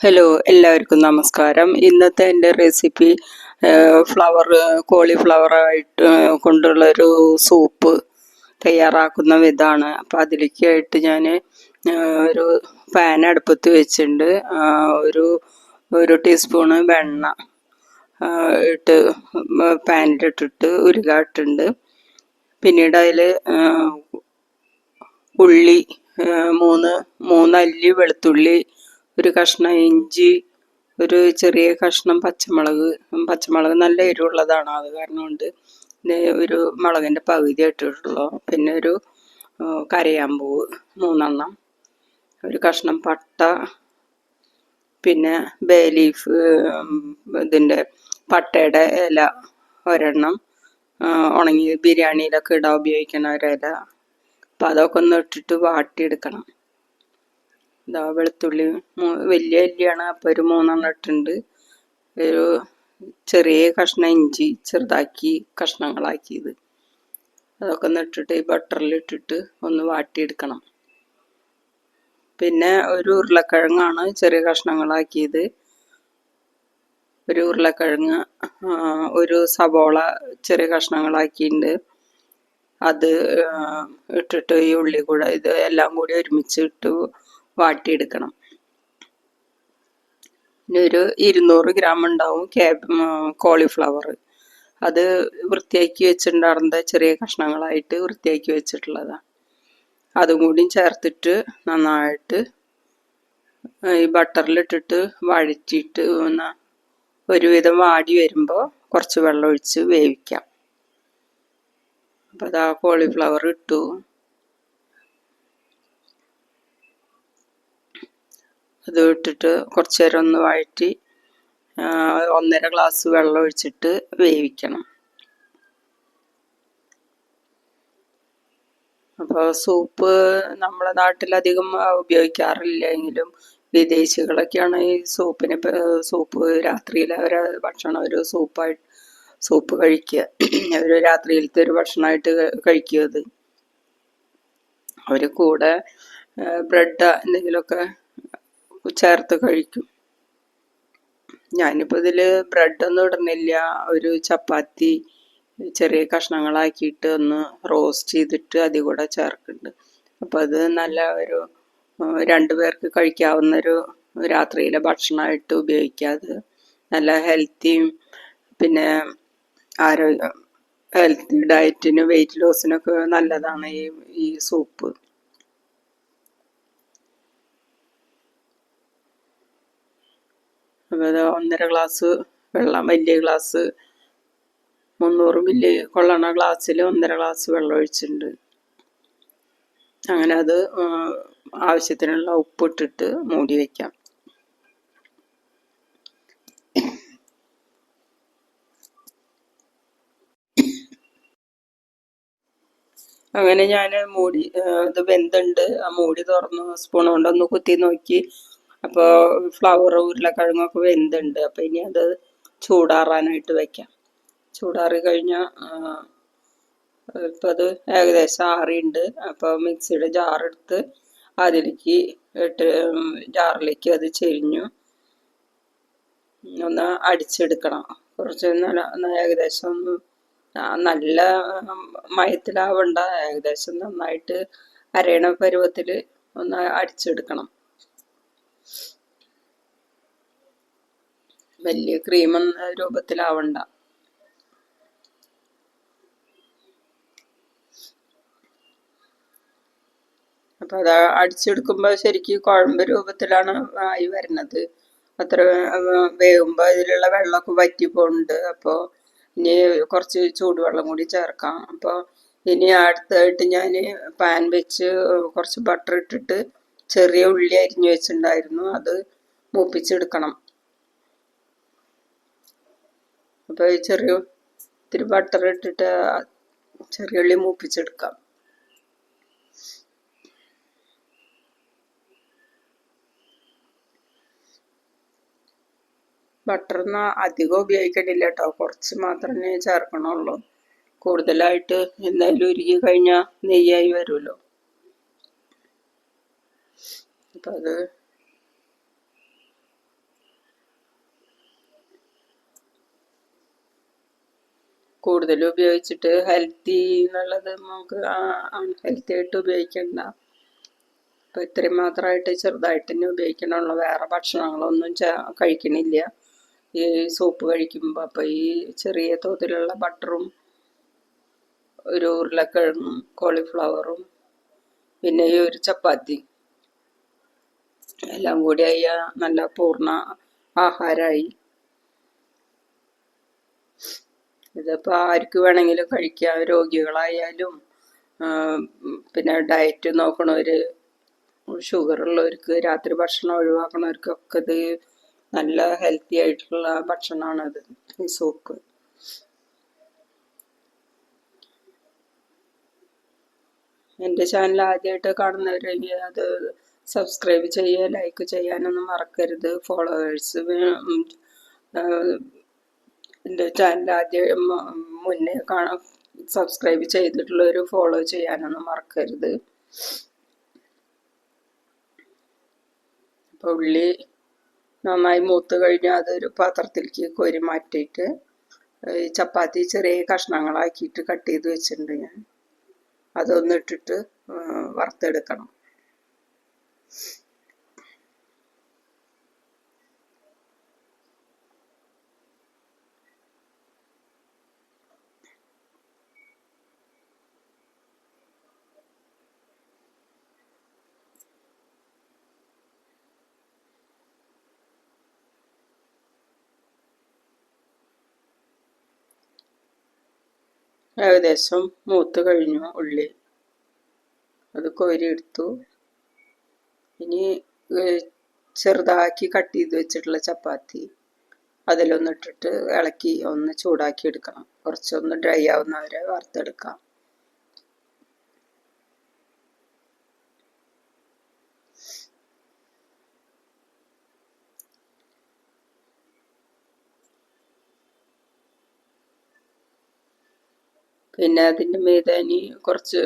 Hello എല്ലാവർക്കും നമസ്കാരം. ഇന്നത്തെ എന്റെ റെസിപ്പി ഫ്ലവർ കോളിഫ്ലവർ ആയിട്ട് കൊണ്ടുള്ളൊരു സൂപ്പ് തയ്യാറാക്കുന്ന വിധമാണ് അപ്പോൾ അതിലേക്കായിട്ട് ഞാൻ ഒരു പാൻ അടുപ്പത്ത് വെച്ചിട്ടുണ്ട്. ഒരു ഒരു ടീസ്പൂണ് വെണ്ണ ഇട്ട് പാനിലിട്ടിട്ട് ഉരുകാട്ടുണ്ട് പിന്നീട് അതിൽ ഉള്ളി മൂന്ന് മൂന്നല്ലി വെളുത്തുള്ളി ഒരു കഷ്ണം ഇഞ്ചി ഒരു ചെറിയ കഷ്ണം പച്ചമുളക്. പച്ചമുളക് നല്ല എരിവുള്ളതാണ്. അത് കാരണം കൊണ്ട് ഒരു മുളകിന്റെ പകുതി ഇട്ടിട്ടുള്ളൂ. പിന്നെ ഒരു കരയാമ്പൂവ് മൂന്നെണ്ണം. ഒരു കഷ്ണം പട്ട. പിന്നെ ബേ ലീഫ് ഇതിന്റെ പട്ടയുടെ ഇല ഒരെണ്ണം. ഉണങ്ങി ബിരിയാണിയിലൊക്കെ ഇടാൻ ഉപയോഗിക്കുന്ന ഒരില. അപ്പം അതൊക്കെ ഒന്ന് ഇട്ടിട്ട് വാട്ടിയെടുക്കണം. ഇതാ വെളുത്തുള്ളി വലിയ അല്ലിയാണ്. അപ്പോൾ ഒരു മൂന്നെണ്ണം ഇട്ടുണ്ട് ഒരു ചെറിയ കഷ്ണം ഇഞ്ചി ചെറുതാക്കി കഷ്ണങ്ങളാക്കിയത്. അതൊക്കെ ഒന്ന് ഇട്ടിട്ട് ഈ ബട്ടറിൽ ഇട്ടിട്ട് ഒന്ന് വാട്ടിയെടുക്കണം. പിന്നെ ഒരു ഉരുളക്കിഴങ്ങാണ് ചെറിയ കഷ്ണങ്ങളാക്കിയത്. ഒരു ഉരുളക്കിഴങ്ങ് ഒരു സവോള ചെറിയ കഷ്ണങ്ങളാക്കിയിട്ടുണ്ട്. അത് ഇട്ടിട്ട് ഈ ഉള്ളി കൂടെ ഇത് എല്ലാം കൂടി ഒരുമിച്ച് വാട്ടിയെടുക്കണം. പിന്നെ ഒരു ഇരുന്നൂറ് ഗ്രാം ഉണ്ടാവും ക്യാബ് കോളിഫ്ലവർ അത് വൃത്തിയാക്കി വെച്ചിട്ടുണ്ടായിരുന്ന ചെറിയ കഷ്ണങ്ങളായിട്ട് വൃത്തിയാക്കി വെച്ചിട്ടുള്ളതാണ് അതും കൂടി ചേർത്തിട്ട് നന്നായിട്ട് ഈ ബട്ടറിലിട്ടിട്ട് വഴറ്റിയിട്ട് ഒരുവിധം വാടി വരുമ്പോൾ കുറച്ച് വെള്ളം ഒഴിച്ച് വേവിക്കാം. അപ്പോൾ അതാ കോളിഫ്ലവർ ഇട്ടു. അത് ഇട്ടിട്ട് കുറച്ച് നേരം ഒന്ന് വഴറ്റി ഒന്നര ഗ്ലാസ് വെള്ളം ഒഴിച്ചിട്ട് വേവിക്കണം. അപ്പോൾ സൂപ്പ് നമ്മളെ നാട്ടിലധികം ഉപയോഗിക്കാറില്ല എങ്കിലും വിദേശികളൊക്കെയാണ് ഈ സൂപ്പിന് സൂപ്പ് രാത്രിയിൽ അവരെ ഭക്ഷണം ഒരു സൂപ്പായിട്ട് സൂപ്പ് കഴിക്കുക. അവർ രാത്രിയിലത്തെ ഒരു ഭക്ഷണമായിട്ട് കഴിക്കുക അവർ കൂടെ ബ്രെഡ് എന്തെങ്കിലുമൊക്കെ ചേർത്ത് കഴിക്കും. ഞാനിപ്പോൾ ഇതിൽ ബ്രെഡൊന്നും ഇടുന്നില്ല. ഒരു ചപ്പാത്തി ചെറിയ കഷ്ണങ്ങളാക്കിയിട്ട് ഒന്ന് റോസ്റ്റ് ചെയ്തിട്ട് അതിൽ കൂടെ ചേർക്കുന്നുണ്ട്. അപ്പോൾ അത് നല്ല ഒരു രണ്ടു പേർക്ക് കഴിക്കാവുന്നൊരു രാത്രിയിലെ ഭക്ഷണമായിട്ട് ഉപയോഗിക്കാതെ നല്ല ഹെൽത്തിയും പിന്നെ ആരോഗ്യ ഹെൽത്തി ഡയറ്റിനും വെയിറ്റ് ലോസിനൊക്കെ നല്ലതാണ് ഈ ഈ സൂപ്പ് അപ്പോൾ അത് ഒന്നര ഗ്ലാസ് വെള്ളം വലിയ ഗ്ലാസ് മുന്നൂറ് മില്ലി കൊള്ളണ ഗ്ലാസ്സിൽ ഒന്നര ഗ്ലാസ് വെള്ളം ഒഴിച്ചിട്ടുണ്ട്. അങ്ങനെ അത് ആവശ്യത്തിനുള്ള ഉപ്പിട്ടിട്ട് മൂടി വയ്ക്കാം അങ്ങനെ ഞാൻ മൂടി ഇത് വെന്തുണ്ട്. ആ മൂടി തുറന്ന് സ്പൂൺ കൊണ്ടൊന്ന് കുത്തി നോക്കി. അപ്പോൾ ഫ്ലവർ ഉരുളക്കിഴങ്ങൊക്കെ വെന്തുണ്ട്. അപ്പോൾ ഇനി അത് ചൂടാറാനായിട്ട് വെക്കാം. ചൂടാറി കഴിഞ്ഞാൽ ഇപ്പം അത് ഏകദേശം ആറിയുണ്ട്. അപ്പോൾ മിക്സിയുടെ ജാറെടുത്ത് അതിലേക്ക് ഇട്ട് ജാറിലേക്ക് അത് ചെരിഞ്ഞു ഒന്ന് അടിച്ചെടുക്കണം. കുറച്ച് ഏകദേശം നല്ല മയത്തിലാവണ്ട. ഏകദേശം നന്നായിട്ട് അരയണ പരുവത്തിൽ ഒന്ന് അടിച്ചെടുക്കണം. വലിയ ക്രീം രൂപത്തിലാവണ്ട. അപ്പോൾ അത് അടിച്ചെടുക്കുമ്പോൾ ശരിക്കും കുഴമ്പ് രൂപത്തിലാണ് ആയി വരുന്നത്. അത്ര വേകുമ്പോൾ ഇതിലുള്ള വെള്ളമൊക്കെ വറ്റി പോണ്ട് അപ്പോൾ ഇനി കുറച്ച് ചൂടുവെള്ളം കൂടി ചേർക്കാം. അപ്പോൾ ഇനി അടുത്തായിട്ട് ഞാൻ പാൻ വെച്ച് കുറച്ച് ബട്ടർ ഇട്ടിട്ട് ചെറിയ ഉള്ളി അരിഞ്ഞു വെച്ചിട്ടുണ്ടായിരുന്നു അത് മൂപ്പിച്ചെടുക്കണം. അപ്പോൾ ഈ ചെറിയ ഇത്തിരി ബട്ടർ ഇട്ടിട്ട് ചെറിയ ഉള്ളി മൂപ്പിച്ചെടുക്കാം. ബട്ടറൊന്നും അധികം ഉപയോഗിക്കണില്ല കേട്ടോ കുറച്ച് മാത്രമേ ചേർക്കണുള്ളൂ. കൂടുതലായിട്ട് എന്തായാലും ഉരുകി കഴിഞ്ഞാൽ നെയ്യായി വരുമല്ലോ. അപ്പം അത് കൂടുതൽ ഉപയോഗിച്ചിട്ട് ഹെൽത്തി എന്നുള്ളത് നമുക്ക് അൺഹെൽത്തി ആയിട്ട് ഉപയോഗിക്കണ്ട. അപ്പം ഇത്രയും മാത്രമായിട്ട് ചെറുതായിട്ട് തന്നെ ഉപയോഗിക്കണുള്ളൂ. വേറെ ഭക്ഷണങ്ങളൊന്നും കഴിക്കണില്ല. ഈ സൂപ്പ് കഴിക്കുമ്പോൾ അപ്പോൾ ഈ ചെറിയ തോതിലുള്ള ബട്ടറും ഒരു ഉരുളക്കിഴങ്ങും കോളിഫ്ലവറും പിന്നെ ഈ ഒരു ചപ്പാത്തി. എല്ലാം കൂടി ആയ നല്ല പൂർണ ആഹാരമായി ഇതിപ്പോൾ ആർക്ക് വേണമെങ്കിലും കഴിക്കാം. രോഗികളായാലും പിന്നെ ഡയറ്റ് നോക്കണവർ ഷുഗർ ഉള്ളവർക്ക് രാത്രി ഭക്ഷണം ഒഴിവാക്കണവർക്കൊക്കെ ഇത് നല്ല ഹെൽത്തി ആയിട്ടുള്ള ഭക്ഷണമാണത് ഈ സൂപ്പ് എന്റെ ചാനൽ ആദ്യമായിട്ട് കാണുന്നവരെങ്കിൽ അത് സബ്സ്ക്രൈബ് ചെയ്യുക ലൈക്ക് ചെയ്യാനൊന്നും മറക്കരുത്. ഫോളോവേഴ്സ് എന്റെ ചാനൽ ആദ്യം മുന്നേ കാണാൻ സബ്സ്ക്രൈബ് ചെയ്തിട്ടുള്ളവർ ഫോളോ ചെയ്യാനൊന്നും മറക്കരുത്. അപ്പോൾ ഉള്ളി നന്നായി മൂത്ത് കഴിഞ്ഞാൽ അതൊരു പാത്രത്തിലേക്ക് കോരി മാറ്റിയിട്ട് ചപ്പാത്തി ചെറിയ കഷ്ണങ്ങളാക്കിയിട്ട് കട്ട് ചെയ്ത് വെച്ചിട്ടുണ്ട് ഞാൻ. അതൊന്നിട്ടിട്ട് വറുത്തെടുക്കണം. ഏകദേശം മൂത്ത് കഴിഞ്ഞു ഉള്ളി. അത് കോരിയെടുത്തു ഇനി ചെറുതാക്കി കട്ട് ചെയ്ത് വെച്ചിട്ടുള്ള ചപ്പാത്തി. അതിലൊന്നിട്ടിട്ട് ഇളക്കി ഒന്ന് ചൂടാക്കി എടുക്കണം. കുറച്ചൊന്ന് ഡ്രൈ ആവുന്നവരെ വറുത്തെടുക്കാം. പിന്നെ അതിന്റെ മീതെ ഇനി കുറച്ച്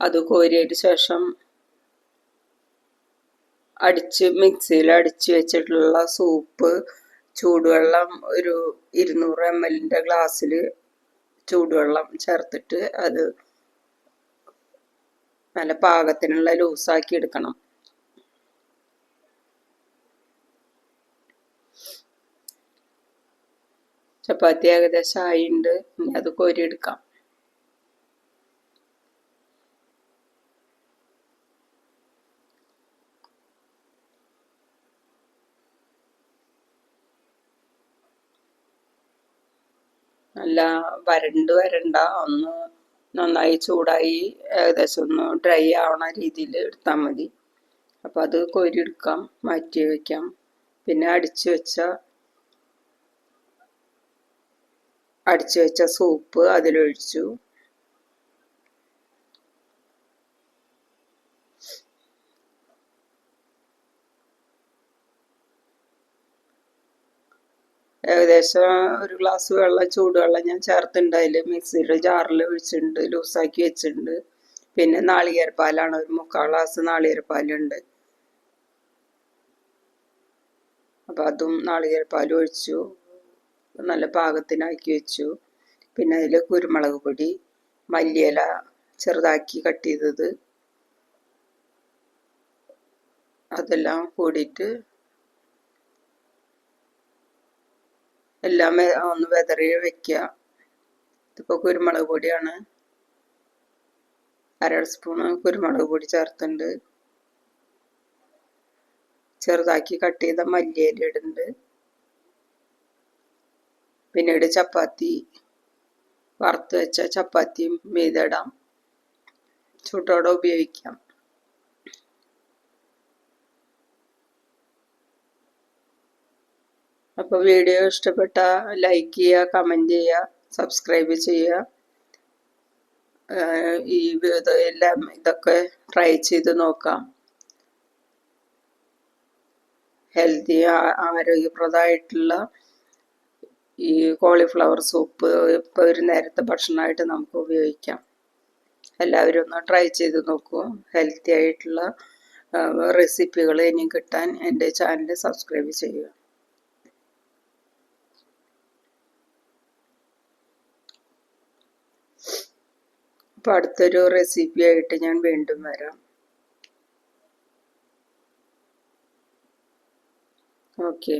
അത് കോരിയതിന് ശേഷം അടിച്ച് മിക്സിയിൽ അടിച്ച് വെച്ചിട്ടുള്ള സൂപ്പ് ചൂടുവെള്ളം ഒരു ഇരുന്നൂറ് എം എല്ലിന്റെ ഗ്ലാസ്സിൽ ചൂടുവെള്ളം ചേർത്തിട്ട് അത് നല്ല പാകത്തിനുള്ള ലൂസാക്കി എടുക്കണം. ചപ്പാത്തി ഏകദേശം ആയിണ്ട്. ഇനി അത് കോരിയെടുക്കാം നല്ല വരണ്ട് വരണ്ട. ഒന്ന് നന്നായി ചൂടായി ഏകദേശം ഒന്ന് ഡ്രൈ ആവണ രീതിയിൽ എടുത്താൽ മതി. അപ്പോൾ അത് കോരിയെടുക്കാം മാറ്റി വയ്ക്കാം പിന്നെ അടിച്ചു വെച്ച അടിച്ചു വെച്ച സൂപ്പ് അതിലൊഴിച്ചു. ഏകദേശം ഒരു ഗ്ലാസ് വെള്ളം ചൂടുവെള്ളം ഞാൻ ചേർത്തിട്ടുണ്ട് അതിൽ മിക്സിയുടെ ജാറിൽ ഒഴിച്ചിട്ടുണ്ട് ലൂസാക്കി വെച്ചിട്ടുണ്ട്. പിന്നെ നാളികേരപ്പാലാണ് ഒരു മുക്കാൽ ഗ്ലാസ് നാളികേരപ്പാലുണ്ട്. അപ്പം അതും നാളികേരപ്പാലും ഒഴിച്ചു നല്ല പാകത്തിനാക്കി വെച്ചു. പിന്നെ അതിൽ കുരുമുളക് പൊടി മല്ലിയില ചെറുതാക്കി കട്ട് ചെയ്തത്. അതെല്ലാം കൂടിയിട്ട് എല്ലാം ഒന്ന് വെതറി വെക്കുക ഇതിപ്പോൾ കുരുമുളക് പൊടിയാണ്. അര സ്പൂണ് കുരുമുളക് പൊടി ചേർത്തുണ്ട് ചെറുതാക്കി കട്ട് ചെയ്ത മല്ലിയില ഇടുന്നുണ്ട്. പിന്നീട് ചപ്പാത്തി വറുത്ത് വെച്ച ചപ്പാത്തിയും മീതിടാം ചൂട്ടോടെ ഉപയോഗിക്കാം. അപ്പോൾ വീഡിയോ ഇഷ്ടപ്പെട്ട ലൈക്ക് ചെയ്യുക കമന്റ് ചെയ്യുക സബ്സ്ക്രൈബ് ചെയ്യുക. ഈ എല്ലാം ഇതൊക്കെ ട്രൈ ചെയ്ത് നോക്കാം. ഹെൽത്തി ആരോഗ്യപ്രദമായിട്ടുള്ള ഈ കോളിഫ്ലവർ സൂപ്പ് ഇപ്പോൾ ഒരു നേരത്തെ ഭക്ഷണമായിട്ട് നമുക്ക് ഉപയോഗിക്കാം. എല്ലാവരും ഒന്ന് ട്രൈ ചെയ്ത് നോക്കൂ. ഹെൽത്തി ആയിട്ടുള്ള റെസിപ്പികൾ ഇനിയും കിട്ടാൻ എന്റെ ചാനൽ സബ്സ്ക്രൈബ് ചെയ്യുക. അപ്പോൾ അടുത്തൊരു റെസിപ്പി ആയിട്ട് ഞാൻ വീണ്ടും വരാം. ഓക്കെ